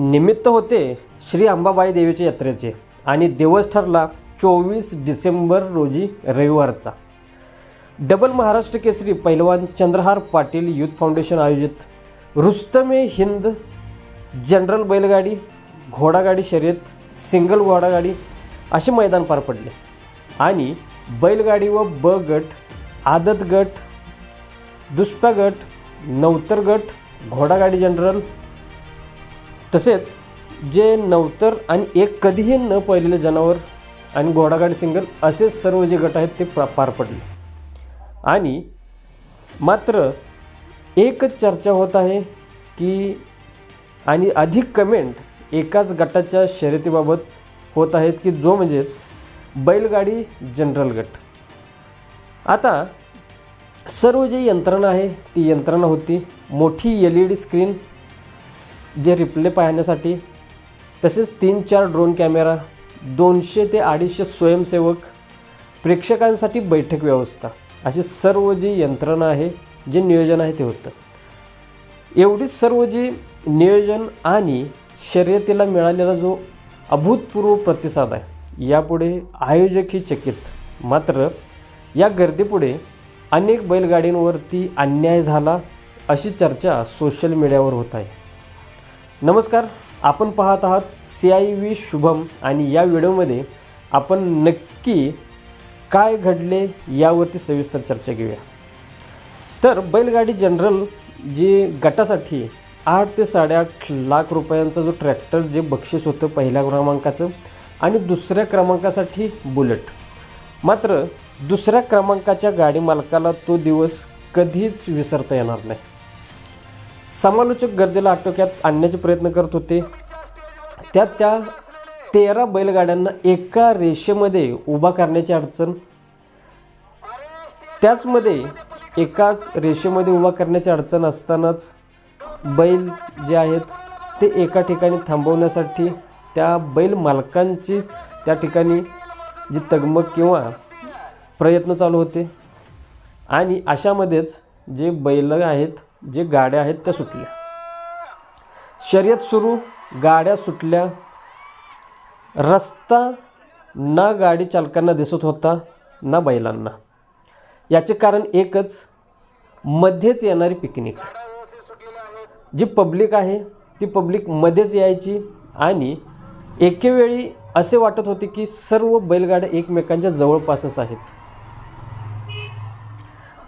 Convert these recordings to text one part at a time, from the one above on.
निमित्त होते श्री अंबाबाई देवीच्या यात्रेचे आणि दिवस ठरला चोवीस डिसेंबर रोजी रविवारचा. डबल महाराष्ट्र केसरी पैलवान चंद्रहार पाटील युथ फाउंडेशन आयोजित रुस्तमे हिंद जनरल बैलगाडी घोडागाडी शर्यत सिंगल घोडागाडी असे मैदान पार पडले. आणि बैलगाडी व ब गट आदत गट दुसप्या गट नवतर गट घोडागाडी जनरल तसेच जे नवतर आणि एक कधीही न पाहिलेले जनावर आणि घोडागाडी सिंगल असे सर्व जे गट आहेत ते पार पडले. आणि मात्र एकच चर्चा होत आहे की आणि अधिक कमेंट एकाच गटाच्या शर्यतीबाबत होत आहेत की जो म्हणजेच बैलगाडी जनरल गट. आता सर्व जी यंत्रणा आहे ती यंत्रणा होती मोठी एल ई डी स्क्रीन जे रिप्ले पाहण्यासाठी तसेच तीन चार ड्रोन कॅमेरा दोनशे ते अडीचशे स्वयंसेवक प्रेक्षकांसाठी बैठक व्यवस्था अशी सर्व जी यंत्रणा आहे जे नियोजन आहे ते होतं. एवढीच सर्व जी नियोजन आणि शर्यतीला मिळालेला जो अभूतपूर्व प्रतिसाद आहे यापुढे आयोजकही चकित. मात्र या गर्दीपुढे अनेक बैलगाडींवरती अन्याय झाला अशी चर्चा सोशल मीडियावर होत आहे. नमस्कार आपण पाहत आहात सी आय व्ही शुभम आणि या व्हिडिओमध्ये आपण नक्की काय घडले यावरती सविस्तर चर्चा घेऊया. तर बैलगाडी जनरल जी गटासाठी आठ ते साडेआठ लाख रुपयांचा जो ट्रॅक्टर जे बक्षीस होतं पहिल्या क्रमांकाचं आणि दुसऱ्या क्रमांकासाठी बुलेट. मात्र दुसऱ्या क्रमांकाच्या गाडी मालकाला तो दिवस कधीच विसरता येणार नाही. समालोचक गर्दीला आटोक्यात आणण्याचे प्रयत्न करत होते. त्यात त्या तेरा बैलगाड्यांना एका रेषेमध्ये उभा करण्याची अडचण त्याचमध्ये एकाच रेषेमध्ये उभा करण्याची अडचण असतानाच बैल जे आहेत ते एका ठिकाणी थांबवण्यासाठी त्या बैल मालकांची त्या ठिकाणी जी तगमग किंवा प्रयत्न चालू होते. आणि अशामध्येच जे बैल आहेत जे गाड्या आहेत त्या सुटल्या. शर्यत सुरू गाड्या सुटल्या. रस्ता ना गाडी चालकांना दिसत होता ना बैलांना. याचे कारण एकच मध्येच येणारी पिकनिक. जी पब्लिक आहे ती पब्लिक मध्येच यायची आणि एकेवेळी असे वाटत होते की सर्व बैलगाड्या एकमेकांच्या जवळपासच आहेत.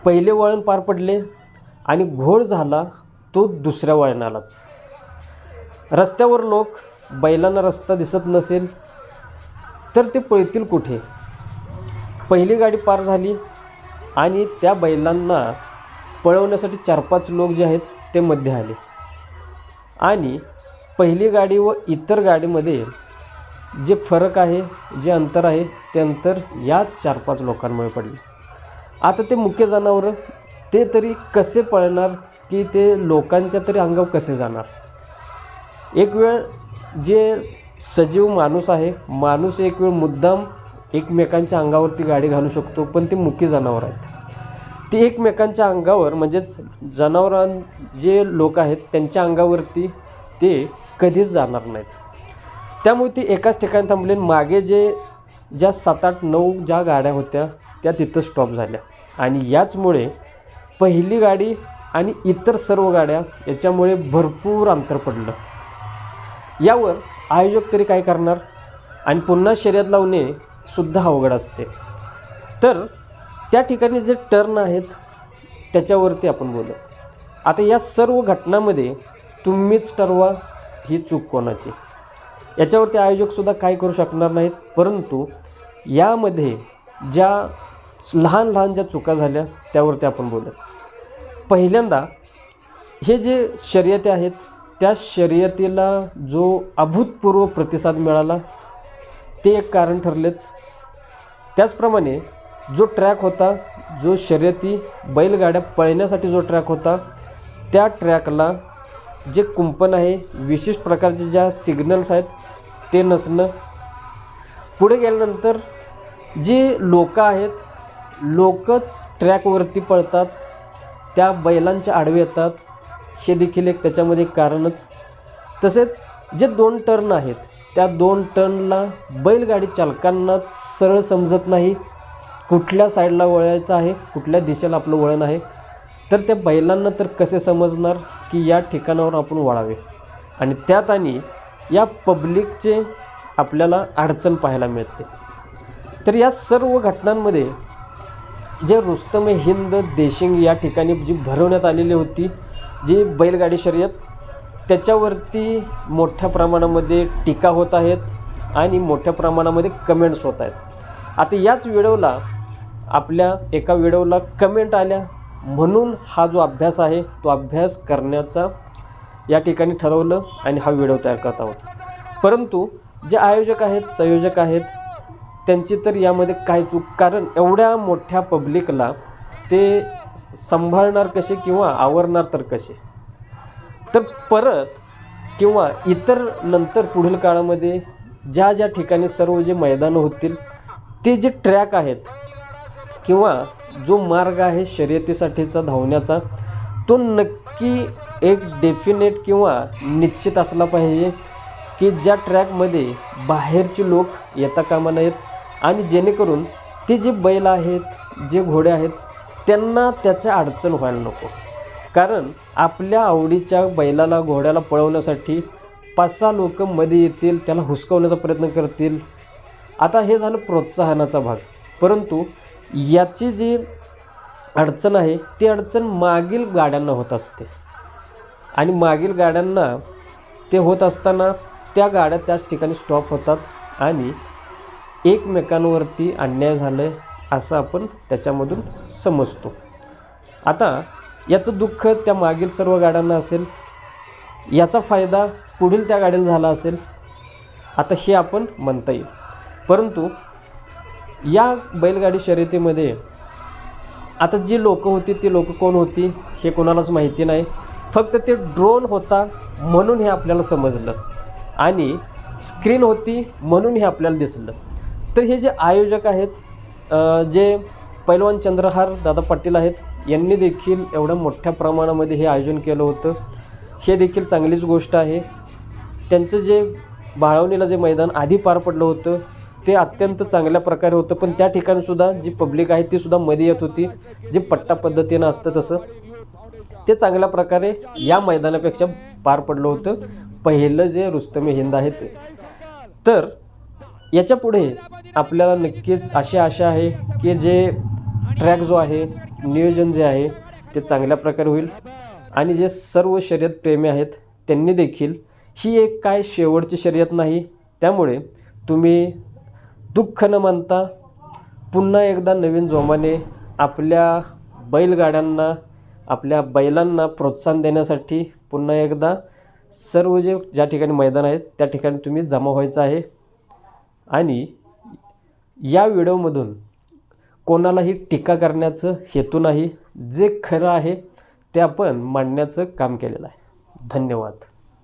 पहिले वळण पार पडले आणि घोळ झाला तो दुसऱ्या वळणालाच. रस्त्यावर लोक बैलांना रस्ता दिसत नसेल तर ते पळतील कुठे? पहिली गाडी पार झाली आणि त्या बैलांना पळवण्यासाठी चार पाच लोक जे आहेत ते मध्ये आले. आणि पहिली गाडी व इतर गाडीमध्ये जे फरक आहे जे अंतर आहे ते अंतर या चार पाच लोकांमुळे पडले. आता ते मुख्य जनावरं ते तरी कसे पळणार की ते लोकांच्या तरी अंगावर कसे जाणार? एक वेळ जे सजीव माणूस आहे माणूस एक वेळ मुद्दाम एकमेकांच्या अंगावरती गाडी घालू शकतो पण ते मुख्य जनावर आहेत. ते एकमेकांच्या अंगावर म्हणजेच जनावरां जे लोक आहेत त्यांच्या अंगावरती ते कधीच जाणार नाहीत. त्यामुळे ते एकाच ठिकाणी थांबले मागे जे ज्या सात आठ नऊ ज्या गाड्या होत्या त्या तिथं स्टॉप झाल्या. आणि याचमुळे पहिली गाडी आणि इतर सर्व गाड्या याच्यामुळे भरपूर अंतर पडलं. यावर आयोजक तरी काय करणार? आणि पुन्हा शर्यत लावणे सुद्धा अवघड असते. तर त्या ठिकाणी जे टर्न आहेत त्याच्यावरती आपण बोलत आता या सर्व घटनांमध्ये तुम्हीच ठरवा ही चूक कोणाची. याच्यावरती आयोजकसुद्धा काय करू शकणार नाहीत परंतु यामध्ये ज्या लहान लहान ज्या चुका झाल्या त्यावरती आपण बोलूया पहिल्यांदा हे जे शर्यती आहेत त्या शर्यतीला जो अभूतपूर्व प्रतिसाद मिळाला ते एक कारण ठरलेच. त्याचप्रमाणे जो ट्रॅक होता जो शर्यती बैलगाड्या पळण्यासाठी जो ट्रॅक होता त्या ट्रॅकला जे कुंपण आहे विशिष्ट प्रकारचे ज्या सिग्नल्स आहेत ते नसणं. पुढे गेल्यानंतर जे लोकं आहेत लोकच ट्रॅकवरती पळतात. त्या बैलांच्या आडवे येतात. हे देखील एक त्याच्यामध्ये कारणच. तसेच जे दोन टर्न आहेत त्या दोन टर्नला बैलगाडी चालकांनाच सरळ समजत नाही. कुठल्या साईडला वळायचं आहे कुठल्या दिशेला आपलं वळण आहे. तर त्या बैलांना तर कसे समजणार की या ठिकाणावर आपण वळावे? आणि त्यात आणि या पब्लिकचे आपल्याला अडचण पाहायला मिळते. तर या सर्व घटनांमध्ये जे रुस्तम हिंद देशिंग या ठिकाणी जी भरवण्यात आलेली होती जी बैलगाडी शर्यत त्याच्यावरती मोठ्या प्रमाणामध्ये टीका होत आहेत आणि मोठ्या प्रमाणामध्ये कमेंट्स होत आहेत. आता याच व्हिडिओला आपल्या एका व्हिडिओला कमेंट आल्या. म्हणून हा जो अभ्यास आहे तो अभ्यास करण्याचा या ठिकाणी ठरवलं आणि हा व्हिडिओ तयार करत आहोत. परंतु जे आयोजक आहेत संयोजक आहेत त्यांची तर यामध्ये काय चूक. कारण एवढ्या मोठ्या पब्लिकला ते सांभाळणार कसे किंवा आवरणार तर कसे? तर परत किंवा इतर नंतर पुढील काळामध्ये ज्या ज्या ठिकाणी सर्व जे मैदानं होतील ते जे ट्रॅक आहेत किंवा जो मार्ग आहे शर्यतीसाठीचा धावण्याचा तो नक्की एक डेफिनेट किंवा निश्चित असला पाहिजे की ज्या ट्रॅकमध्ये बाहेरचे लोक येता कामा नयेत आणि जेणेकरून ते जे बैल आहेत जे घोडे आहेत त्यांना त्याच्या अडचण व्हायला नको. कारण आपल्या आवडीच्या बैलाला घोड्याला पळवण्यासाठी पाच सहा लोक मध्ये येतील त्याला हुसकवण्याचा प्रयत्न करतील. आता हे झालं प्रोत्साहनाचा भाग. परंतु याची जी अडचण आहे ती अडचण मागील गाड्यांना होत असते. आणि मागील गाड्यांना ते होत असताना त्या गाड्या त्याच ठिकाणी स्टॉप होतात आणि एकमेकांवरती अन्याय झालं आहे असं आपण त्याच्यामधून समजतो. आता याचं दुःख त्या मागील सर्व गाड्यांना असेल याचा फायदा पुढील त्या गाड्यांना झाला असेल आता हे आपण म्हणता येईल. परंतु या बैलगाडी शर्यतीमध्ये आता जी लोकं होती ती लोकं कोण होती हे कोणालाच माहिती नाही. फक्त ते ड्रोन होता म्हणून हे आपल्याला समजलं आणि स्क्रीन होती म्हणून हे आपल्याला दिसलं. तर हे जे आयोजक आहेत जे पैलवान चंद्रहार दादा पाटील आहेत यांनी देखील एवढ्या मोठ्या प्रमाणामध्ये हे आयोजन केलं होतं. हे देखील चांगलीच गोष्ट आहे. त्यांचं जे बाळवणीला जे मैदान आधी पार पडलं होतं ते अत्यंत चांगल्या प्रकारे होतं. पण त्या ठिकाणीसुद्धा जी पब्लिक आहे ती सुद्धा मध्ये येत होती. जे पट्टा पद्धतीनं असतं तसं ते चांगल्या प्रकारे या मैदानापेक्षा पार पडलं होतं. पहिलं जे रुस्तमे हिंद आहे ते तर याच्यापुढे आपल्याला नक्कीच अशी आशा आहे की जे ट्रॅक जो आहे नियोजन जे आहे ते चांगल्या प्रकारे होईल. आणि जे सर्व शर्यत प्रेमी आहेत त्यांनी देखील ही एक काय शेवटची शर्यत नाही त्यामुळे तुम्ही दुःख न मानता पुन्हा एकदा नवीन जोमाने आपल्या बैलगाड्यांना आपल्या बैलांना प्रोत्साहन देण्यासाठी पुन्हा एकदा सर्व जे ज्या ठिकाणी मैदान आहेत त्या ठिकाणी तुम्ही जमा व्हायचं आहे. आणि या व्हिडिओमधून कोणालाही टीका करण्याचं हेतू नाही जे खरं आहे ते आपण मांडण्याचं काम केलेलं आहे. धन्यवाद.